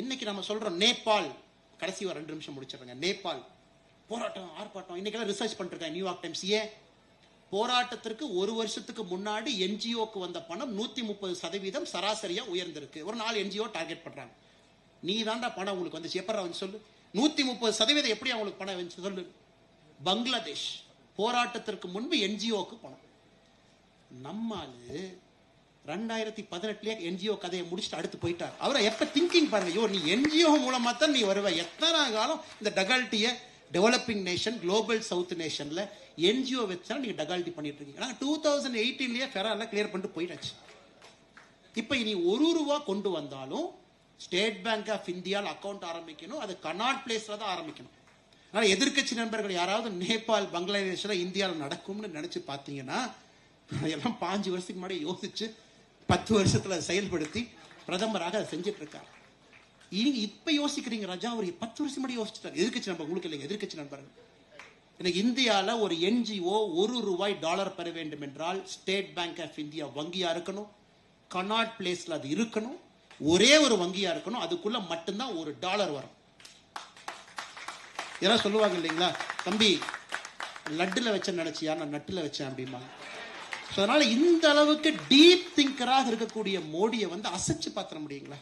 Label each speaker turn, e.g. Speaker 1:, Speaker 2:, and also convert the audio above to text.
Speaker 1: இன்னைக்கு நம்ம சொல்றோம் நேபாள். கடைசி ஒரு ரெண்டு நிமிஷம் முடிச்சிடுறேங்க. நேபாள். போராட்டம் ஆர்ப்பாட்டம். இன்னைக்கெல்லாம் ரிசர்ச் பண்ணிருக்கேன் நியூயார்க் டைம்ஸ் ஏன்? போராட்டத்திற்கு ஒரு வருஷத்துக்கு முன்னாடி என்ஜிஓக்கு வந்த பணம் நூத்தி முப்பது சதவீதம் சராசரியா உயர்ந்திருக்கு. ஒரு நாலு என்ஜிஓ டார்கெட் பண்றாங்க. நீ தாண்டா பணம் உங்களுக்கு வந்துச்சு. எப்படா வந்து சொல்லு? நூத்தி முப்பது சதவீதம் எப்படி அவங்களுக்கு பணம் வந்துச்சு சொல்லு? பங்களாதேஷ். போராட்டத்திற்கு முன்பு என்ஜிஓக்கு பணம். நம்மால் ரெண்டாயிரத்தி பதினெட்டுலயே என்ஜிஓ கதையை முடிச்சுட்டு அடுத்து போயிட்டார். அவரை எப்ப திங்கிங் பாருங்க. ஐயோ நீ என்ஜிஓ மூலமா தான் நீ வருவ. எத்தனை காலம் இந்த டகால்ட்டிய டெவலப்பிங் நேஷன் குளோபல் சவுத் நேஷன்ல என்ஜிஓ வச்சா நீங்க டகால்ட்டி பண்ணிட்டு இருக்கீங்க. டூ தௌசண்ட் எயிட்டீன்லயே ஃபெரால கிளியர் பண்ணிட்டு போயிட்டாச்சு. இப்ப இனி ஒரு ரூபா கொண்டு வந்தாலும் ஸ்டேட் பேங்க் ஆஃப் இந்தியாவில் அக்கௌண்ட் ஆரம்பிக்கணும். அது கனாட் பிளேஸ்ல தான் ஆரம்பிக்கணும். அதனால எதிர்க்கட்சி நண்பர்கள் யாராவது நேபாள் பங்களாதேஷ்ல இந்தியாவில் நடக்கும்னு நினைச்சு பார்த்தீங்கன்னா அதெல்லாம் பாஞ்சு வருஷத்துக்கு முன்னாடி யோசிச்சு பத்து வருஷத்துல செயல்படுத்தி பிரதமராக அதை செஞ்சுட்டு இருக்காரு நீங்க இப்ப யோசிக்கிறீங்க ராஜா அவர் பத்து வருஷம் முன்னாடி யோசிச்சுட்டார். எதிர்கட்சி நண்பர் உங்களுக்கு இல்லைங்க எதிர்கட்சி நண்பர்கள். எனக்கு இந்தியால ஒரு என்ஜிஓ ஒரு ரூபாய் டாலர் பெற வேண்டும் என்றால் ஸ்டேட் பேங்க் ஆஃப் இந்தியா வங்கியா இருக்கணும் கனாட் பிளேஸ்ல அது இருக்கணும் ஒரே ஒரு வங்கியா இருக்கணும் அதுக்குள்ள மட்டும்தான் ஒரு டாலர் வரும். யாராவது சொல்லுவாங்க இல்லைங்களா? தம்பி லட்டுல வச்ச நினைச்சியா? நான் நட்டுல வச்சேன் அப்படிமா அதனால இந்த அளவுக்கு டீப் திங்கராக இருக்கக்கூடிய மோடியை வந்து அசைச்சு பாத்திர முடியுங்களா?